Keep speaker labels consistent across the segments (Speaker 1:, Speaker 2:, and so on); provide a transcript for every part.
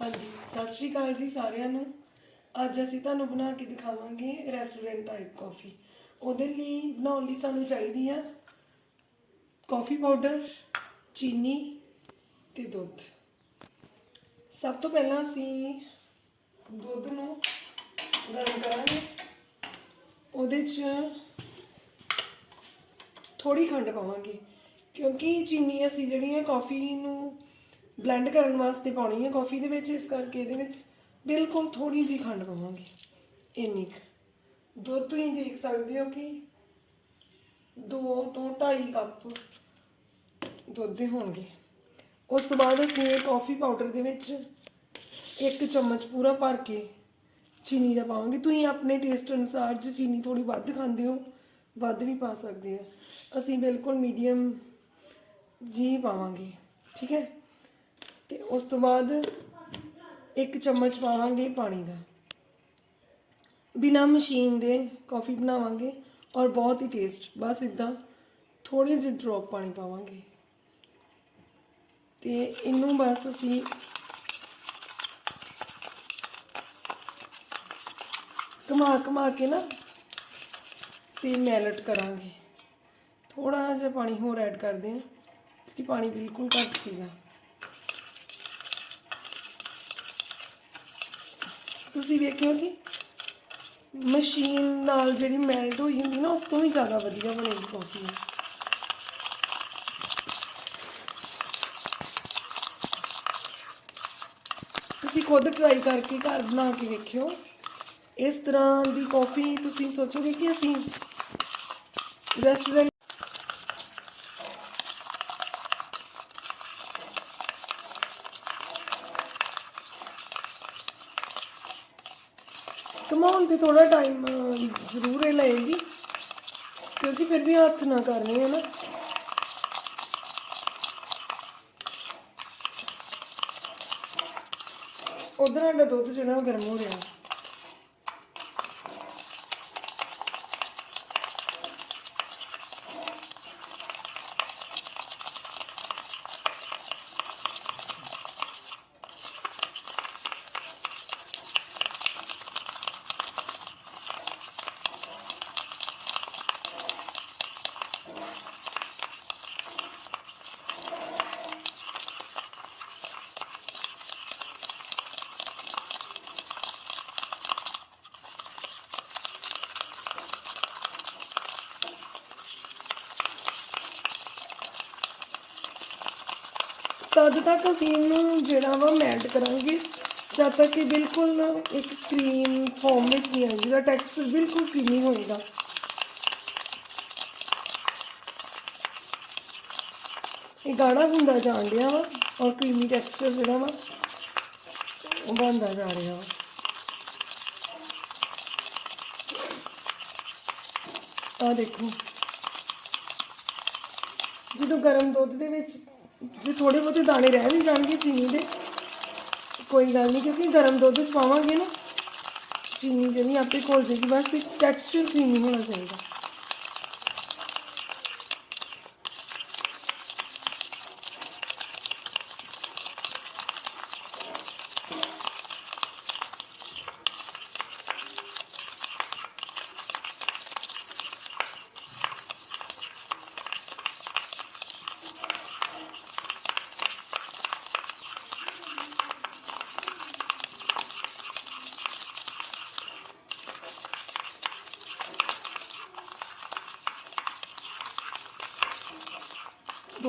Speaker 1: ਹਾਂਜੀ, ਸਤਿ ਸ਼੍ਰੀ ਅਕਾਲ ਜੀ ਸਾਰਿਆਂ ਨੂੰ। ਅੱਜ ਅਸੀਂ ਤੁਹਾਨੂੰ ਬਣਾ ਕੇ ਦਿਖਾਵਾਂਗੇ ਰੈਸਟੋਰੈਂਟ ਟਾਈਪ ਕਾਫੀ ਉਹਦੇ ਲਈ ਬਣਾਉਣ ਲਈ ਸਾਨੂੰ ਚਾਹੀਦੀ ਆ ਕਾਫੀ ਪਾਊਡਰ ਚੀਨੀ ਤੇ ਦੁੱਧ। ਸਭ ਤੋਂ ਪਹਿਲਾਂ ਅਸੀਂ ਦੁੱਧ ਨੂੰ ਗਰਮ ਕਰਾਂਗੇ। ਉਹਦੇ 'ਚ ਥੋੜੀ ਖੰਡ ਪਾਵਾਂਗੇ, ਕਿਉਂਕਿ ਚੀਨੀ ਅਸੀਂ ਜਿਹੜੀਆਂ ਹੈ ਕਾਫੀ ਨੂੰ ਬਲੈਂਡ ਕਰਨ ਵਾਸਤੇ ਪਾਉਣੀ ਹੈ ਕਾਫੀ ਦੇ ਵਿੱਚ, ਇਸ ਕਰਕੇ ਇਹਦੇ ਵਿੱਚ ਬਿਲਕੁਲ ਥੋੜੀ ਜਿਹੀ ਖੰਡ ਪਾਵਾਂਗੇ। ਇੰਨੀ ਕੁ। ਦੁੱਧ ਤੁਸੀਂ ਦੇਖ ਸਕਦੇ ਹੋ ਕਿ 2 ਤੋਂ 2.5 ਕੱਪ ਦੁੱਧ ਦੇ ਹੋਣਗੇ। ਉਸ ਤੋਂ ਬਾਅਦ ਅਸੀਂ ਇਹ ਕਾਫੀ ਪਾਊਡਰ ਦੇ ਵਿੱਚ ਇੱਕ ਚਮਚ ਪੂਰਾ ਭਰ ਕੇ ਚੀਨੀ ਦਾ ਪਾਵਾਂਗੇ। ਤੁਸੀਂ ਆਪਣੇ ਟੇਸਟ ਅਨੁਸਾਰ ਜੇ ਚੀਨੀ ਥੋੜੀ ਵੱਧ ਖਾਂਦੇ ਹੋ, ਵੱਧ ਵੀ ਪਾ ਸਕਦੇ ਆ। ਅਸੀਂ ਬਿਲਕੁਲ ਮੀਡੀਅਮ ਜੀ ਪਾਵਾਂਗੇ। ਠੀਕ ਹੈ? ਤੇ ਉਸ ਤੋਂ ਬਾਅਦ ਇੱਕ ਚਮਚ ਪਾਵਾਂਗੇ ਪਾਣੀ ਦਾ। ਬਿਨਾ ਮਸ਼ੀਨ ਦੇ ਕਾਫੀ ਬਣਾਵਾਂਗੇ ਔਰ ਬਹੁਤ ਹੀ ਟੇਸਟ ਬਸ ਇਦਾਂ ਥੋੜੇ ਜਿਹੀ ਡ੍ਰੌਪ ਪਾਣੀ ਪਾਵਾਂਗੇ। ਤੇ ਇਹਨੂੰ ਬਸ ਅਸੀਂ ਕਮਾ ਕਮਾ ਕੇ ਨਾ ਤੇ ਮੈਲਟ ਕਰਾਂਗੇ। ਥੋੜਾ ਜਿਹਾ ਪਾਣੀ ਹੋਰ ਐਡ ਕਰਦੇ ਹਾਂ, ਕਿਉਂਕਿ ਪਾਣੀ ਬਿਲਕੁਲ ਘੱਟ ਸੀਗਾ। ਤੁਸੀਂ ਵੇਖਿਓ ਕਿ ਮਸ਼ੀਨ ਨਾਲ ਜਿਹੜੀ ਮੈਲਟ ਹੋਈ ਹੁੰਦੀ ਨਾ, ਉਸ ਤੋਂ ਵੀ ਜ਼ਿਆਦਾ ਵਧੀਆ ਬਣੇਗੀ ਕਾਫੀ ਤੁਸੀਂ ਖੁਦ ਟਰਾਈ ਕਰਕੇ ਘਰ ਬਣਾ ਕੇ ਵੇਖਿਓ। ਇਸ ਤਰ੍ਹਾਂ ਦੀ ਕਾਫੀ ਤੁਸੀਂ ਸੋਚੋਗੇ ਕਿ ਅਸੀਂ ਰੈਸਟੋਰੈਂਟ ਤੇ ਥੋੜਾ ਟਾਈਮ ਜ਼ਰੂਰ ਇਹ ਲਏਗੀ, ਕਿਉਂਕਿ ਫਿਰ ਵੀ ਹੱਥ ਨਾ ਕਰਨੇ ਹੈ ਨਾ। ਉਧਰ ਸਾਡਾ ਦੁੱਧ ਜਿਹੜਾ ਉਹ ਗਰਮ ਹੋ ਰਿਹਾ। ਤਦ ਤੱਕ ਅਸੀਂ ਇਹਨੂੰ ਜਿਹੜਾ ਵਾ ਮੈਲਟ ਕਰਾਂਗੇ। ਜਦ ਤੱਕ ਇਹ ਬਿਲਕੁਲ ਇੱਕ ਕਰੀਮ ਫਾਰਮ ਵਿੱਚ ਨਹੀਂ ਆਏਗੀ ਦਾ ਟੈਕਸਚਰ ਬਿਲਕੁਲ ਕਰੀਮੀ ਹੋਏਗਾ। ਇਹ ਗਾੜਾ ਹੁੰਦਾ ਜਾਣ ਡਿਆ ਵਾ ਔਰ ਕਰੀਮੀ ਟੈਕਸਚਰ ਜਿਹੜਾ ਵਾ, ਉਹ ਬਣਦਾ ਜਾ ਰਿਹਾ ਵਾ। ਆ ਦੇਖੋ। ਜਦੋਂ ਗਰਮ ਦੁੱਧ ਦੇ ਵਿੱਚ ਜੇ ਥੋੜੇ ਬਹੁਤੇ ਦਾਣੇ ਰਹਿ ਵੀ ਜਾਣਗੇ ਚੀਨੀ ਦੇ, ਕੋਈ ਗੱਲ ਨਹੀਂ, ਕਿਉਂਕਿ ਗਰਮ ਦੁੱਧ ਚ ਪਾਵਾਂਗੇ ਨਾ, ਚੀਨੀ ਜਿਹੜੀ ਆਪੇ ਘੁਲ ਜਾਏਗੀ ਬਸ ਇੱਕ ਟੈਕਸਚਰ ਕਰੀਮੀ ਹੋਣਾ ਚਾਹੀਦਾ।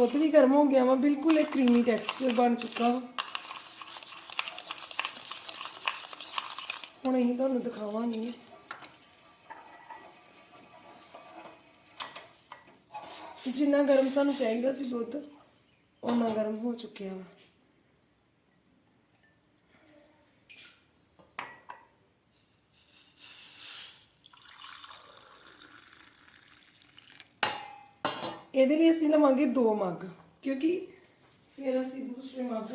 Speaker 1: ਦੁੱਧ ਵੀ ਗਰਮ ਹੋ ਗਿਆ ਵਾ, ਬਿਲਕੁਲ ਇੱਕ ਕਰੀਮੀ ਟੈਕਸਚਰ ਬਣ ਚੁੱਕਾ ਵਾ। ਹੁਣ ਅਸੀਂ ਤੁਹਾਨੂੰ ਦਿਖਾਵਾਂਗੇ। ਜਿੰਨਾ ਗਰਮ ਸਾਨੂੰ ਚਾਹੀਦਾ ਸੀ ਦੁੱਧ ਉਹਨਾਂ ਗਰਮ ਹੋ ਚੁੱਕਿਆ ਵਾ। ਇਹਦੇ ਲਈ ਅਸੀਂ ਲਵਾਂਗੇ ਦੋ ਮੱਗ, ਕਿਉਂਕਿ ਫਿਰ ਅਸੀਂ ਦੂਸਰੇ ਮੱਗ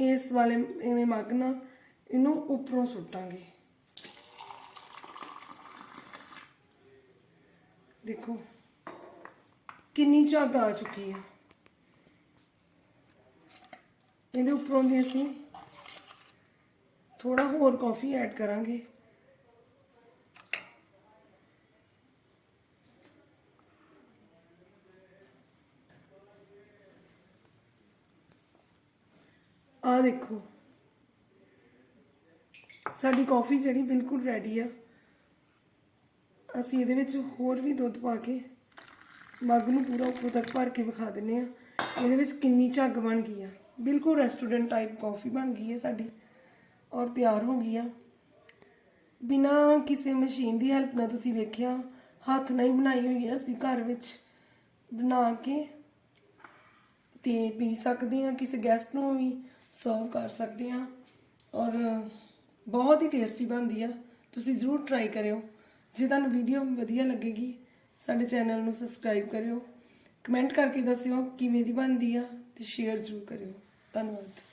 Speaker 1: ਇਸ ਵਾਲੇ ਐਵੇਂ ਮੱਗ ਨਾ ਇਹਨੂੰ ਉੱਪਰੋਂ ਸੁੱਟਾਂਗੇ। ਦੇਖੋ, ਕਿੰਨੀ ਝੱਗ ਆ ਚੁੱਕੀ ਹੈ ਇਹਦੇ ਉੱਪਰੋਂ ਦੀ ਅਸੀਂ ਥੋੜਾ ਹੋਰ ਕਾਫੀ ਐਡ ਕਰਾਂਗੇ। ਆ ਦੇਖੋ। ਸਾਡੀ ਕਾਫੀ ਜਿਹੜੀ ਬਿਲਕੁਲ ਰੈਡੀ ਆ। ਅਸੀਂ ਇਹਦੇ ਵਿੱਚ ਹੋਰ ਵੀ ਦੁੱਧ ਪਾ ਕੇ ਮੱਗ ਨੂੰ ਪੂਰਾ ਉੱਪਰ ਤੱਕ ਭਰ ਕੇ ਵਿਖਾ ਦਿੰਨੇ ਆ ਇਹਦੇ ਵਿੱਚ ਕਿੰਨੀ ਝੱਗ ਬਣ ਗਈ ਆ। ਬਿਲਕੁਲ ਰੈਸਟੋਰੈਂਟ ਟਾਈਪ ਕਾਫੀ ਬਣ ਗਈ ਹੈ ਸਾਡੀ। ਔਰ ਤਿਆਰ ਹੋ ਗਈ ਆ। ਬਿਨਾ ਕਿਸੇ ਮਸ਼ੀਨ ਦੀ ਹੈਲਪ ਨਾਲ ਤੁਸੀਂ ਵੇਖਿਆ, ਹੱਥ ਨਾਲ ਹੀ ਬਣਾਈ ਹੋਈ ਹੈ ਅਸੀਂ ਘਰ ਵਿੱਚ ਬਣਾ ਕੇ ਤੇ ਪੀ ਸਕਦੇ ਹਾਂ, ਕਿਸੇ ਗੈਸਟ ਨੂੰ ਵੀ ਸਰਵ ਕਰ ਸਕਦੇ ਹਾਂ। ਔਰ ਬਹੁਤ ਹੀ ਟੇਸਟੀ ਬਣਦੀ ਆ। ਤੁਸੀਂ ਜ਼ਰੂਰ ਟਰਾਈ ਕਰਿਓ। ਜੇ ਤੁਹਾਨੂੰ ਵੀਡੀਓ ਵਧੀਆ ਲੱਗੇਗੀ, ਸਾਡੇ ਚੈਨਲ ਨੂੰ ਸਬਸਕ੍ਰਾਈਬ ਕਰਿਓ। ਕਮੈਂਟ ਕਰਕੇ ਦੱਸਿਓ ਕਿਵੇਂ ਦੀ ਬਣਦੀ ਆ ਤੇ ਸ਼ੇਅਰ ਜ਼ਰੂਰ ਕਰਿਓ। ਧੰਨਵਾਦ।